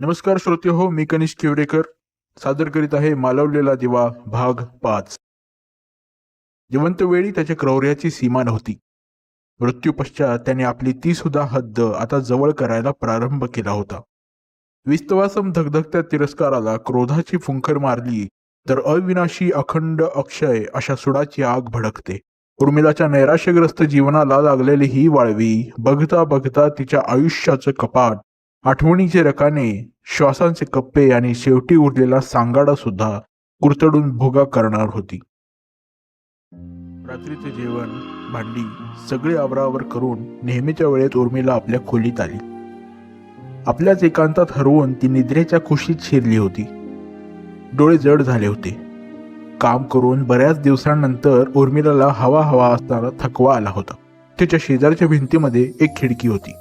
नमस्कार श्रोते हो मी कनिष किवडेकर. सादर करीत आहे मालवलेला दिवा भाग पाच. जिवंत वेळी त्याच्या क्रौर्याची सीमा नव्हती. मृत्यू पश्चात त्याने आपली ती सुद्धा हद्द आता जवळ करायला प्रारंभ केला होता. विस्तवासम धगधगत्या तिरस्काराला क्रोधाची फुंकर मारली तर अविनाशी अखंड अक्षय अशा सुडाची आग भडकते. उर्मिलाच्या नैराश्यग्रस्त जीवनाला लागलेली ही वाळवी बघता बघता तिच्या आयुष्याचं कपाट आठवणीचे रकाने श्वासांचे कप्पे आणि शेवटी उरलेला सांगाडा सुद्धा कुरतडून भोगा करणार होती. रात्रीचे जेवण भांडी सगळे आवरावर करून नेहमीच्या वेळेत उर्मिला आपल्या खोलीत आली. आपल्याच एकांतात हरवून ती निद्रेच्या कुशीत शिरली होती. डोळे जड झाले होते. काम करून बऱ्याच दिवसांनंतर उर्मिलाला हवा हवा असताना थकवा आला होता. तिच्या शेजारच्या भिंतीमध्ये एक खिडकी होती.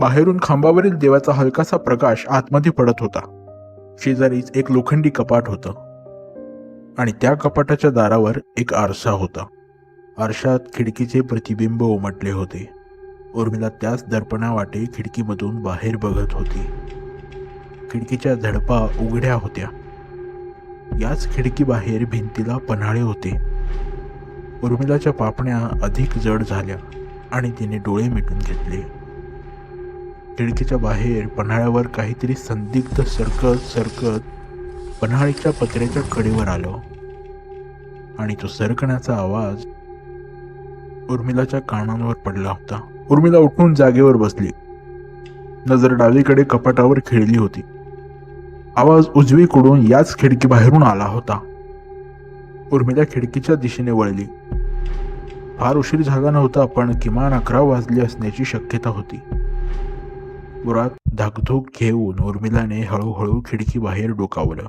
बाहेरून खांबावरील देवाचा हलकासा प्रकाश आतमध्ये पडत होता. शेजारीच एक लोखंडी कपाट होतं. आणि त्या कपाटाच्या दारावर एक आरसा होता. आरशात खिडकीचे प्रतिबिंब उमटले होते. उर्मिला त्याच दर्पणावाटे खिडकीमधून बाहेर बघत होती. खिडकीच्या झडपा उघड्या होत्या. याच खिडकीबाहेर भिंतीला पन्हाळे होते. उर्मिलाच्या पापण्या अधिक जड झाल्या आणि तिने डोळे मिटून घेतले. खिडकीच्या बाहेर पन्हाळ्यावर काहीतरी संदिग्ध सरकत सरकत पन्हाळीच्या पत्र्याच्या कडेवर आलो. आणि तो सरकण्याचा आवाज उर्मिलाच्या कानांवर पडला होता. उर्मिला उठून जागेवर बसली. नजर डावीकडे कपाटावर खेळली होती. आवाज उजवीकडून याच खिडकी बाहेरून आला होता. उर्मिला खिडकीच्या दिशेने वळली. फार उशीर झाला नव्हता पण किमान अकरा वाजले असण्याची शक्यता होती. उरात धाकधूक घेऊन उर्मिलाने हळूहळू खिडकी बाहेर डोकावलं.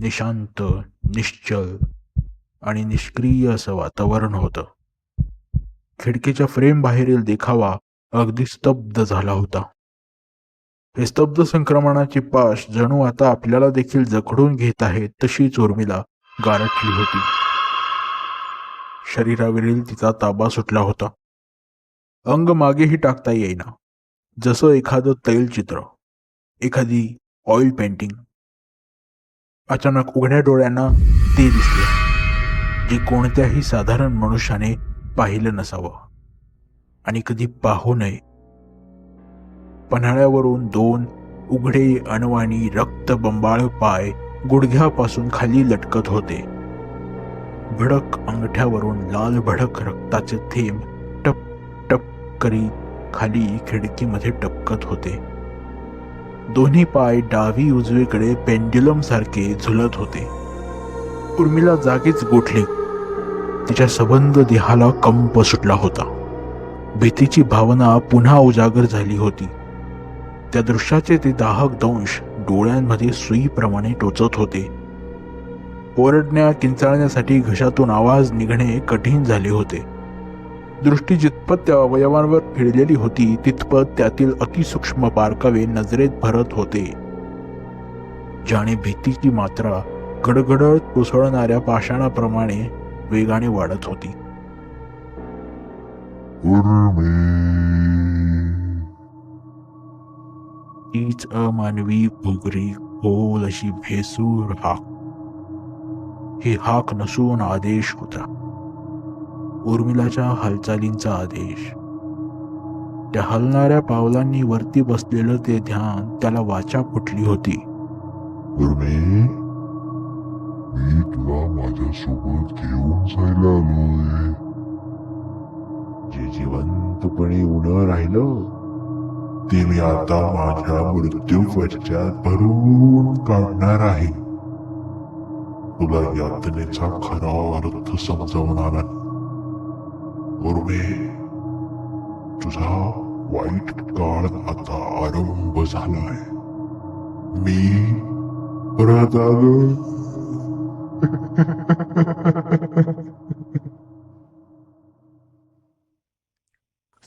निशांत निश्चल आणि निष्क्रिय असं वातावरण होतं. खिडकीच्या फ्रेम बाहेरील देखावा अगदी स्तब्ध झाला होता. हे स्तब्ध संक्रमणाची पाश जणू आता आपल्याला देखील जखडून घेत आहे तशीच उर्मिला गारठली होती. शरीरावरील तिचा ताबा सुटला होता. अंग मागेही टाकता येईना. जसं एखादं तैलचित्र एखादी ऑइल पेंटिंग अचानक उघड्या डोळ्यांना ते दिसले जे कोणत्याही साधारण मनुष्याने पाहिलं नसावं आणि कधी पाहू नये. पन्हाळ्यावरून दोन उघडे अणवाणी रक्तबंबाळ पाय गुडघ्यापासून खाली लटकत होते. भडक अंगठ्यावरून लाल भडक रक्ताचे थेंब टप टप करीत खाली खिडकीमध्ये टपकत होते. दोन्ही पाय डावी उजवीकडे पेंड्युलम सारखे झुलत होते. उर्मिला जागीच गोठली. तिच्या सबंध देहाला कंप सुटला होता. भीतीची भावना पुन्हा उजागर झाली होती. त्या दृश्याचे ते दाहक दंश डोळ्यांमध्ये सुईप्रमाणे टोचत होते. ओरडण्या किंचाळण्यासाठी घशातून आवाज निघणे कठीण झाले होते. दृष्टी जितपत त्या अवयवांवर फिरलेली होती तितपत त्यातील अतिसूक्ष्म बारकावे नजरेत भरत होते. ज्याने भीतीची मात्रा गडगडत कोसळणाऱ्या पाषाणाप्रमाणे वेगाने वाढत होती. तीच अमानवी भुगरी खोल अशी भेसूर हाक. ही हाक नसून आदेश होता. उर्मिलाच्या हालचालींचा आदेश. त्या हलणाऱ्या पावलांनी वरती बसलेलं ते ध्यान त्याला वाचा फुटली होती. उर्मी मी तुला माझ्यासोबत घेऊन जायला आलोय. जे जिवंतपणे उणं राहिलं ते मी आता माझ्या मृत्यू पश्चात भरून काढणार आहे. तुला यातनेचा खरा अर्थ समजवणार आहे. उर्मी तुझा वाईट काळ आता आरंभ झालाय. मी परत आलो.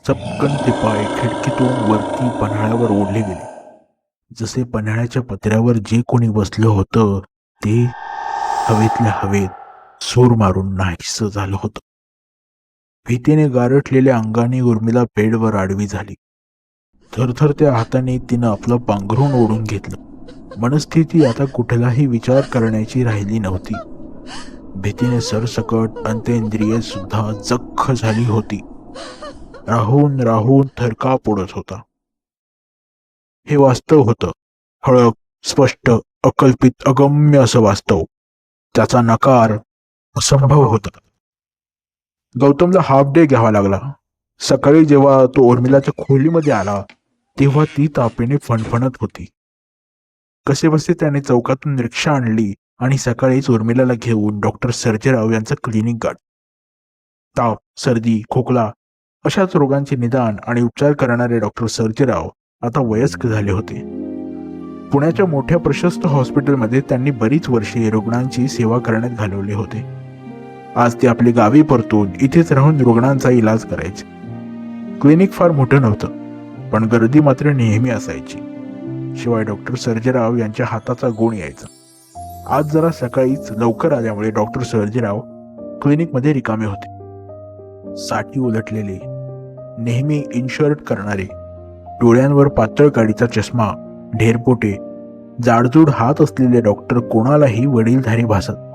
चपकन ते पाय खिडकीतून वरती पन्हाळ्यावर ओढले गेले. जसे पन्हाळ्याच्या पत्र्यावर जे कोणी बसलं होतं ते हवेतल्या हवेत सूर मारून नाहीसं झालं होतं. भीतीने गारठलेल्या अंगाने उर्मिला बेडवर आडवी झाली. थरथरत्या हाताने तिनं आपलं पांघरून ओढून घेतलं. मनस्थिती आता कुठलाही विचार करण्याची राहिली नव्हती. भीतीने सरसकट अंत्येंद्रिय सुद्धा जख्ख झाली होती. राहून राहून थरका उडत होता. हे वास्तव होतं. हळक स्पष्ट अकल्पित अगम्य असं वास्तव. त्याचा नकार असंभव होता. गौतमला हाफ डे घ्यावा लागला. सकाळी जेव्हा तो उर्मिलाच्या खोलीमध्ये आला तेव्हा ती तापेने फणफणत होती. कसेबसे त्याने चौकातून रिक्षा आणली आणि सकाळीच उर्मिलाला घेऊन डॉक्टर सर्जेराव यांचं क्लिनिक गाठ. ताप सर्दी खोकला अशाच रोगांचे निदान आणि उपचार करणारे डॉक्टर सर्जेराव आता वयस्क झाले होते. पुण्याच्या मोठ्या प्रशस्त हॉस्पिटलमध्ये त्यांनी बरीच वर्षे रुग्णांची सेवा करण्यात घालवले होते. आज ते आपली गावी परतून इथेच राहून रुग्णांचा इलाज करायचे. क्लिनिक फार मोठं नव्हतं पण गर्दी मात्र नेहमी असायची. शिवाय डॉक्टर सर्जेराव यांच्या हाताचा गुण यायचा. आज जरा सकाळीच लवकर आल्यामुळे डॉक्टर सर्जेराव क्लिनिकमध्ये रिकामे होते. साठी उलटलेले नेहमी इन्शर्ट करणारे डोळ्यांवर पातळ गाडीचा चष्मा ढेरपोटे जाडजूड हात असलेले डॉक्टर कोणालाही वडीलधारी भासत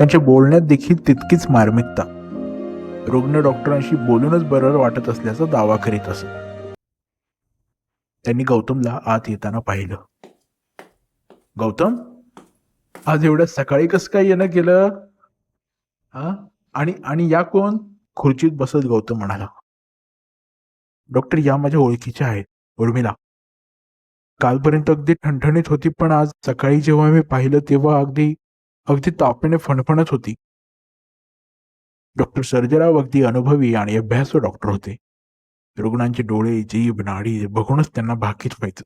त्यांच्या बोलण्यात देखील तितकीच मार्मिकता. रुग्ण डॉक्टरांशी बोलूनच बरं वाटत असल्याचा दावा करीत असत. त्यांनी गौतमला आत येताना पाहिलं. गौतम आज एवढ्या सकाळी कसं काय येणं केलं हा आणि आणि या कोण? खुर्चीत बसत गौतम म्हणाला. डॉक्टर या माझ्या ओळखीच्या आहेत उर्मिला. कालपर्यंत अगदी ठणठणीत होती पण आज सकाळी जेव्हा मी पाहिलं तेव्हा अगदी अगदी तापेने फणफणत होती. डॉक्टर सर्जेराव अगदी अनुभवी आणि अभ्यासू डॉक्टर होते. रुग्णांचे डोळे जीभ नाडी बघूनच त्यांना भाकीत व्हायचं.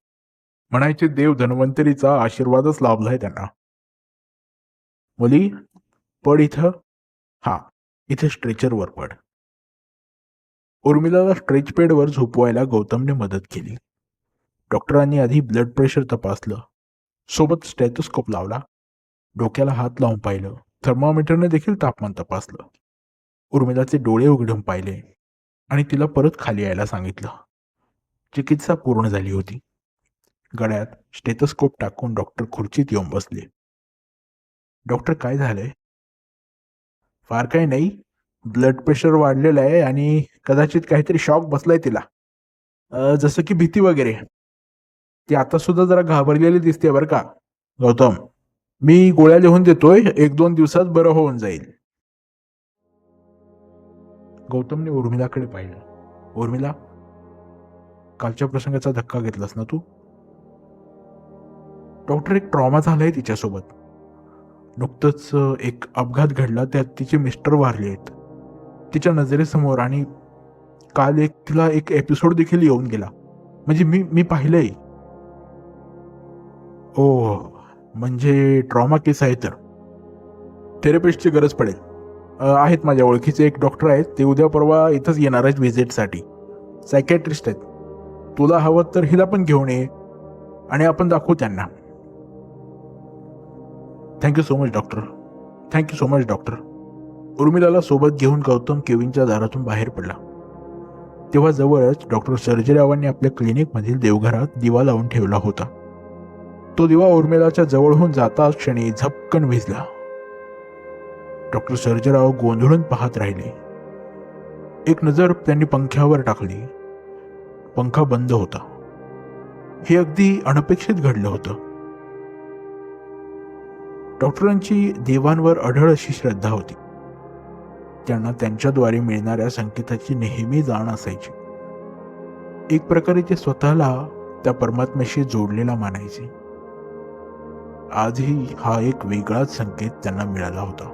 म्हणायचे देव धन्वंतरीचा आशीर्वादच लाभलाय त्यांना. मुली पड इथं. हा इथे स्ट्रेचरवर पड. उर्मिलाला स्ट्रेच पेडवर झोपवायला गौतमने मदत केली. डॉक्टरांनी आधी ब्लड प्रेशर तपासलं. सोबत स्टेथोस्कोप लावला. डोक्याला हात लावून पाहिलं. थर्मामीटरने देखील तापमान तपासलं. उर्मिलाचे डोळे उघडून पाहिले आणि तिला परत खाली यायला सांगितलं. चिकित्सा पूर्ण झाली होती. गळ्यात स्टेथोस्कोप टाकून डॉक्टर खुर्चीत येऊन बसले. डॉक्टर काय झालंय? फार काही नाही. ब्लड प्रेशर वाढलेलं आहे आणि कदाचित काहीतरी शॉक बसलाय तिला. जसं की भीती वगैरे. ती आता सुद्धा जरा घाबरलेली दिसते बरं का? गौतम. मी गोळ्या लिहून देतोय एक दोन दिवसात बरं होऊन जाईल. गौतमने उर्मिलाकडे पाहिलं. उर्मिला कालच्या प्रसंगाचा धक्का घेतलास ना तू? डॉक्टर एक ट्रॉमा झालाय तिच्यासोबत. नुकतंच एक अपघात घडला त्यात तिचे मिस्टर वारले आहेत. तिच्या नजरेसमोर आणि काल एक तिला एक एपिसोड देखील येऊन गेला. म्हणजे मी मी पाहिलंय. ओ म्हणजे ट्रॉमा केस आहे तर. थेरपिस्टची गरज पडेल. आहेत माझ्या ओळखीचे एक डॉक्टर आहेत. ते उद्या परवा इथंच येणार आहेत व्हिजिटसाठी सायकॅट्रिस्ट आहेत. तुला हवं तर हिला पण घेऊन ये आणि आपण दाखवू त्यांना. Thank you so much doctor thank you so much doctor उर्मिलाला सोबत घेऊन गौतम केविनच्या दारातून बाहेर पडला. तेव्हा जवळच डॉक्टर सर्जेरावांनी आपल्या क्लिनिकमधील देवघरात दिवा लावून ठेवला होता. तो दिवा उर्मिलाच्या जवळहून जाता क्षणी झपकन विजला. डॉक्टर सर्जराव गोंधळून पाहत राहिले. एक नजर त्यांनी पंख्यावर टाकली. पंखा बंद होता. हे अगदी अनपेक्षित घडलं होतं. डॉक्टरांची देवांवर अढळ अशी श्रद्धा होती. त्यांना त्यांच्याद्वारे मिळणाऱ्या संकेताची नेहमी जाण असायची. एक प्रकारे ते स्वतःला त्या परमात्म्याशी जोडलेला मानायचे. आजही हा एक वेगळाच संकेत त्यांना मिळाला होता.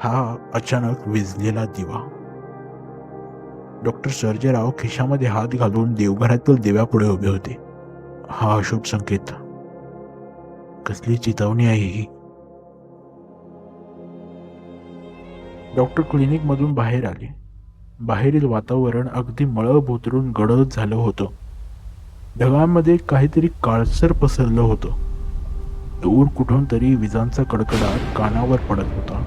हा अचानक विजलेला दिवा. डॉक्टर सर्जेराव खिशामध्ये हात घालून देवघरातील देव्यापुढे उभे होते. हा अशुभ संकेत. कसली चितवणी आहे ही? डॉक्टर क्लिनिकमधून बाहेर आले. बाहेरील वातावरण अगदी मळब बोतरून गडद झालं होतं. ढगांमध्ये काहीतरी काळसर पसरलं होतं. दूर कुठून तरी विजांचा कडकडाट कानावर पडत होता.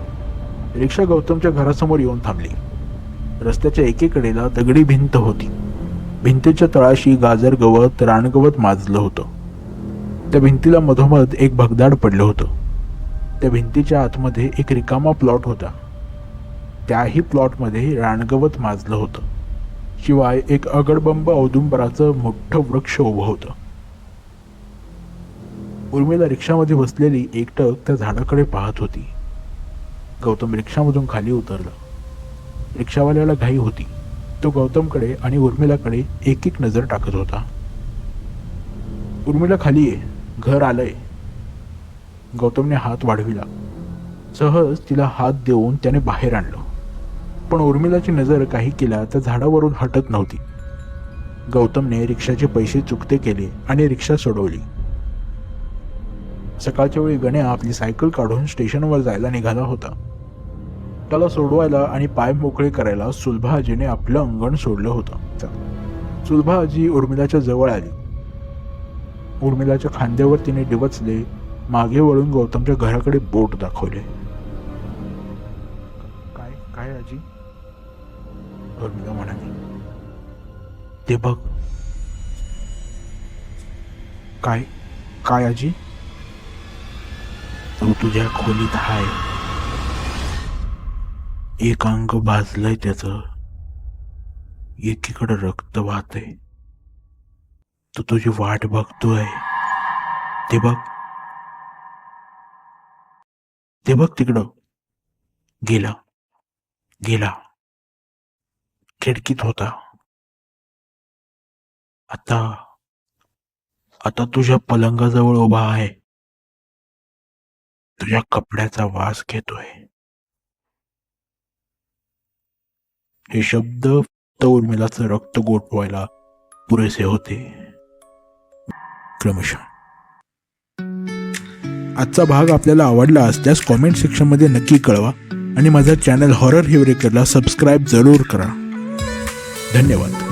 रिक्षा गौतमच्या घरासमोर येऊन थांबली. रस्त्याच्या एकेकडेला दगडी भिंत होती. भिंतीच्या तळाशी गाजर गवत रानगवत माजलं होतं. त्या भिंतीला मधोमध एक भगदाड पडलं होतं. त्या भिंतीच्या आतमध्ये एक रिकामा प्लॉट होता. त्याही प्लॉटमध्ये रानगवत माजलं होतं. शिवाय एक अगडबंब औदुंबराचं मोठं वृक्ष उभं होतं. उर्मिला रिक्षामध्ये बसलेली एकटक त्या झाडाकडे पाहत होती. गौतम रिक्षामधून खाली उतरला. रिक्षावाल्याला घाई होती. तो गौतमकडे आणि उर्मिलाकडे एक एक नजर टाकत होता. उर्मिला खाली ये. घर आलंय. गौतमने हात वाढविला. सहज तिला हात देऊन त्याने बाहेर आणलं. पण उर्मिलाची नजर काही केल्या त्या झाडावरून हटत नव्हती. गौतमने रिक्षाचे पैसे चुकते केले आणि रिक्षा सोडवली. सकाळच्या वेळी गण्या आपली सायकल काढून स्टेशनवर जायला निघाला होता. त्याला सोडवायला आणि पाय मोकळे करायला सुलभा आजीने आपलं अंगण सोडलं होतं. सुलभा आजी उर्मिलाच्या जवळ आली. उर्मिलाच्या खांद्यावर तिने डिवचले मागे वळून गौतमच्या घराकडे बोट दाखवले. काय काय आजी? उर्मिला म्हणाली. ते बघ. काय काय आजी? तो तुझ्या खोलीत हाय. एक अंग भाजलंय त्याच. एकीकडं रक्त वाहतय. तो तुझी वाट बघतोय. ते बघ. ते बघ तिकडं. गेला. गेला. खिडकीत होता. आता. आता तुझ्या पलंगाजवळ उभा आहे. तुझ्या कपड्याचा वास घेतोय. हे शब्द फक्त उर्मिलाचं रक्त गोठवायला पुरेसे होते. क्रमशः. आजचा भाग आपल्याला आवडला असल्यास कॉमेंट सेक्शनमध्ये नक्की कळवा आणि माझा चॅनल हॉरर हिवरेकरला सबस्क्राईब जरूर करा. धन्यवाद.